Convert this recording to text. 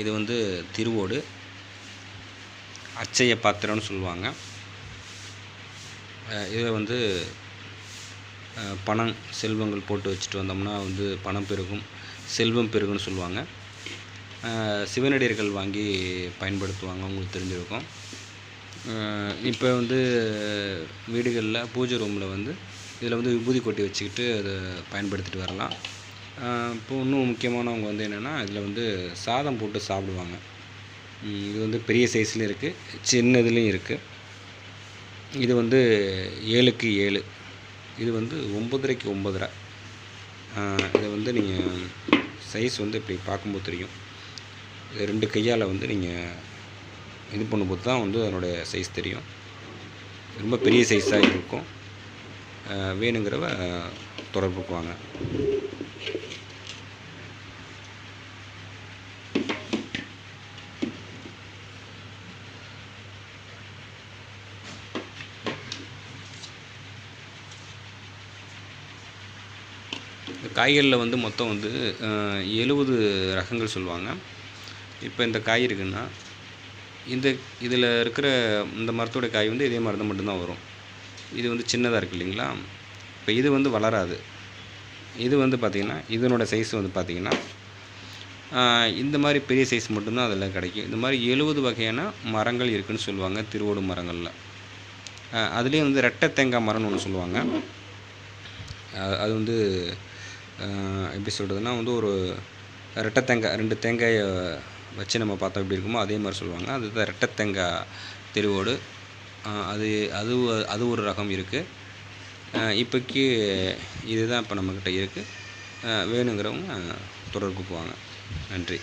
இது வந்து திருவோடு. அச்சய பாத்திரம்னு சொல்லுவாங்க. இதில் வந்து பணம் செல்வங்கள் போட்டு வச்சுட்டு வந்தோம்னா வந்து பணம் பெருகும். செல்வம் பெருகுன்னு சொல்லுவாங்க. சிவனடியர்கள் வாங்கி பயன்படுத்துவாங்க. உங்களுக்கு தெரிஞ்சிருக்கும். இப்போ வந்து வீடுகளில் பூஜை ரூமில் வந்து இதில் வந்து விபூதி கொட்டி வச்சுக்கிட்டு அதை பயன்படுத்திட்டு வரலாம். இப்போ இன்னும் முக்கியமானவங்க வந்து என்னென்னா இதில் வந்து சாதம் போட்டு சாப்பிடுவாங்க. இது வந்து பெரிய சைஸ்லேயும் இருக்குது சின்னதுலேயும் இருக்குது இது வந்து ஏழுக்கு ஏழு. இது வந்து ஒம்பதரைக்கு ஒம்பதரை இதை வந்து நீங்கள் சைஸ் வந்து இப்படி பார்க்கும்போது தெரியும். இது ரெண்டு கையால் வந்து நீங்கள் இது பண்ணும்போது தான் வந்து அதனுடைய சைஸ் தெரியும். ரொம்ப பெரிய சைஸாக இருக்கும். வேணுங்கிறவ தொடர்புக்குவாங்க இந்த காய்களில் வந்து மொத்தம் வந்து எழுபது ரகங்கள் சொல்லுவாங்க. இப்போ இந்த காய் இருக்குன்னா இந்த இதில் இருக்கிற இந்த மரத்தோட காய் வந்து இதே மாதிரி தான் மட்டும்தான் வரும். இது வந்து சின்னதாக இருக்குது இல்லைங்களா? இப்போ இது வந்து வளராது. இது வந்து பார்த்திங்கன்னா இதனோட சைஸ் வந்து பார்த்திங்கன்னா இந்த மாதிரி பெரிய சைஸ் மட்டும்தான் அதில் கிடைக்கும். இந்த மாதிரி எழுபது வகையான மரங்கள் இருக்குன்னு சொல்லுவாங்க திருவோடு மரங்களில். அதுலேயும் வந்து ரெட்டை தேங்காய் மரம்னு ஒன்று சொல்லுவாங்க. அது வந்து எப்படி சொல்கிறதுனா வந்து ஒரு ரெட்டை தேங்காய் ரெண்டு தேங்காயை வச்சு நம்ம பார்த்தா எப்படி இருக்குமோ அதே மாதிரி சொல்லுவாங்க. அதுதான் ரெட்டை தேங்காய் திருவோடு. அது அது அது ஒரு ரகம் இருக்குது இப்போக்கி இதுதான் இப்போ நம்மக்கிட்ட இருக்குது வேணுங்கிறவங்க தொடர்பு போவாங்க நன்றி.